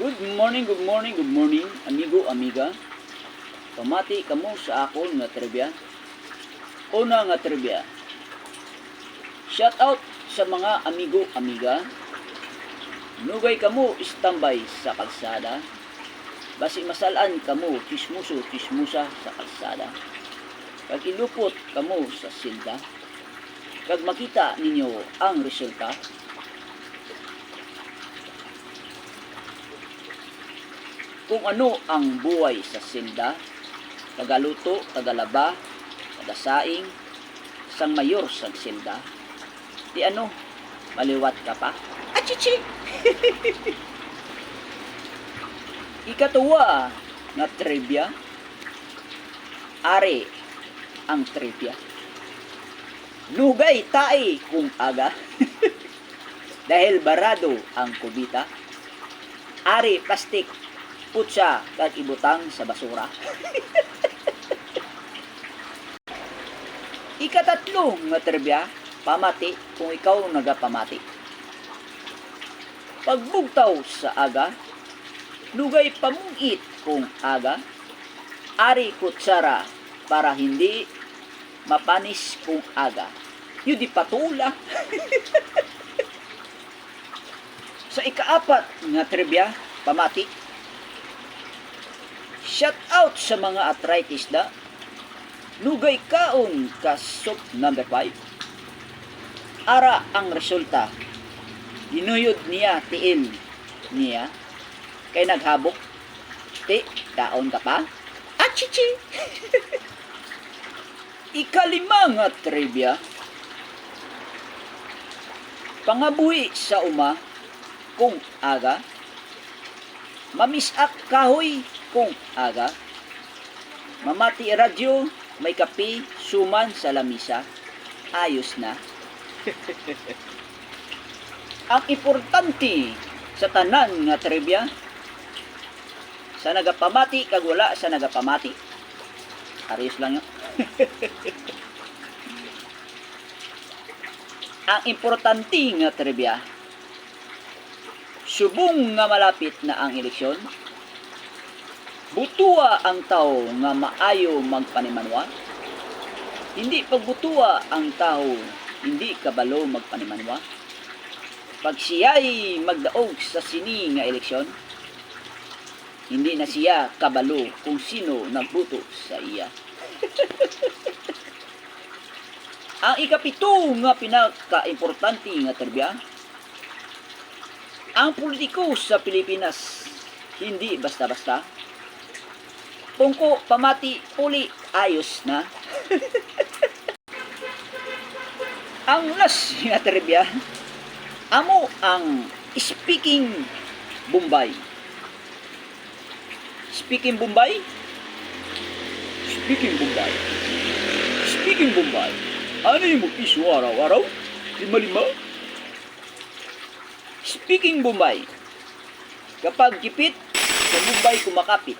Good morning, good morning, good morning, amigo, amiga. Pamati kamo sa akon nga trivia. Una nga trivia. Shout out sa mga amigo, amiga. Nugay kamo istambay sa kalsada. Basi masalaan kamo kismuso, kismusa sa kalsada. Kag ilupot kamo sa silda. Kag makita ninyo ang resulta, kung ano ang buhay sa silda, tagaluto, tagalaba, tagasaing, sang mayor sa silda, di ano, maliwat ka pa. Achichi! Ikatuwa na trivia, are ang trivia. Lugay tae kung aga, dahil barado ang kubita, ari plastik putsa kag ibutang sa basura. Ikatatlo nga trivia, pamati kung ikaw nagapamati. Pagbugtaw sa aga, lugay pamungit kung aga, ari kutsara para hindi mapanis kung aga. Yun di patula. sa ikaapat nga trivia, pamati, Shout out sa mga arthritis na Lugay kaon ka soup number 5 Ara ang resulta. Ginuyod niya tiil niya. Kay naghabok. Ti, kaon ka pa. Achichi! Ikalima nga trivia Pangabuhi sa uma Kung aga Mamisak kahoy kung aga. Mamati radyo, may kape, suman sa lamisa. Ayos na. Ang importante sa tanan nga trivia, sa nagapamati kag wala sa nagapamati. Ayos lang yun. Ang importante nga trivia, subong nga malapit na ang eleksyon, butua ang tao nga maayo magpanimanwa, hindi pagbutua ang tao, hindi kabalo magpanimanwa. Pag siya'y magdaog sa sini nga eleksyon, hindi na siya kabalo kung sino nagbuto sa iya. ang ikapito nga pinaka-importante nga terbya, ang politiko sa Pilipinas hindi basta-basta. Pungko, pamati, uli, ayos na. ang last nga trivia, amo ang speaking Bombay. Speaking Bombay? Speaking Bombay. Speaking Bombay. Ano yung mag-isu araw-araw? Lima-lima? Speaking Bombay. Kapag kipit, sa Bombay kumakapit.